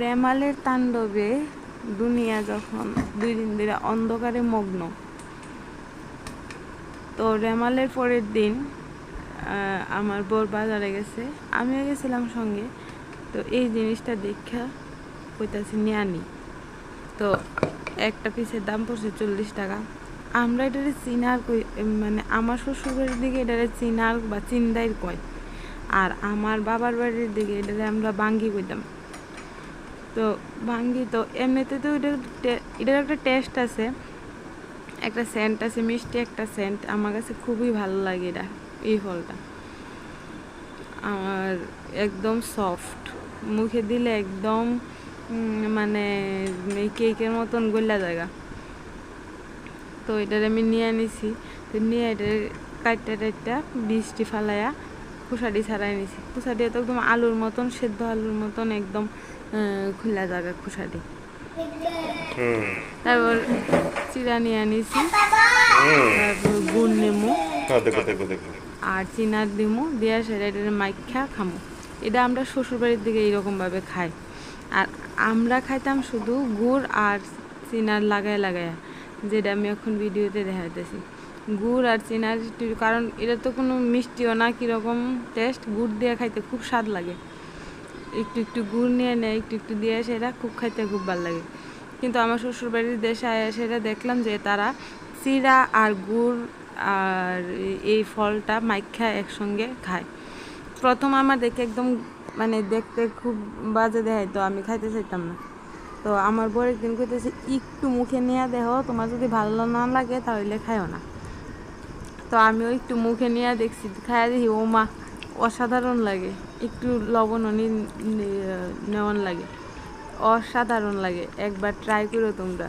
রেমালের তাণ্ডবে দুনিয়া যখন দুই দিন ধরে অন্ধকারে মগ্ন। তো রেমালের পরের দিন আমার বোর বাজারে গেছে। আমিও গেছিলাম সঙ্গে। তো এই জিনিসটা দেখা কইতাছি নিয়ে আনি তো একটা পিসের দাম পড়ছে চল্লিশ টাকা। আমরা এটারে চিনার কই মানে আমার শ্বশুরবাড়ির দিকে এটারে চিনার বা চিন্দাইর কয়। আর আমার বাবার বাড়ির দিকে এটারে আমরা বাঙ্গি কইতাম। তো ভাঙ্গি, তো এমনিতে তো এটার একটা টেস্ট আছে। একটা সেন্ট আছে, মিষ্টি একটা সেন্ট আমার কাছে খুবই ভালো লাগে এটা, এই ফলটা। আর একদম সফট মুখে দিলে একদম মানে কেকের মতন গলা জায়গা। তো এটার আমি নিয়ে আনিছি। তো নিয়ে এটার কাটটা টাইটটা বৃষ্টি ফালাইয়া খুসাটি ছাড়াই নিছি। খুসাটি তো একদম আলুর মতন সেদ্ধ আলুর মতন একদম খোলা জায়গা খুসাটি হুম। তারপর চিরা নিয়ে আনিছি তারপর গুড় নেমু হ্যাঁ আর চিনার দিমু দিয়া সেটা এটা মাইখা খামু। এটা আমরা শ্বশুরবাড়ির দিকে এইরকমভাবে খাই। আর আমরা খাইতাম শুধু গুড় আর চিনার লাগায় লাগায়া যেটা আমি এখন ভিডিওতে দেখাইতেছি। গুড় আর চিনার কারণ এটা তো কোনো মিষ্টিও না, কীরকম টেস্ট গুড় দিয়ে খাইতে খুব স্বাদ লাগে। একটু একটু গুড় নিয়ে নেয়, একটু একটু দিয়ে সেটা খুব খাইতে খুব ভালো লাগে। কিন্তু আমার শ্বশুরবাড়ির দেশে সেটা দেখলাম যে তারা চিরা আর গুড় আর এই ফলটা মাইখা একসঙ্গে খায়। প্রথম আমার দেখে একদম মানে দেখতে খুব বাজে দেখায় তো আমি খাইতে চাইতাম না। তো আমার বর একদিন কইতেছে, একটু মুখে নিয়ে দেহ, তোমার যদি ভালো না লাগে তাহলে খাইও না। তো আমিও একটু মুখে নিয়ে দেখছি, খাইয়া দেখি, ও মা অসাধারণ লাগে, একটু লবণ নেওয়ান লাগে, অসাধারণ লাগে, একবার ট্রাই করো তোমরা।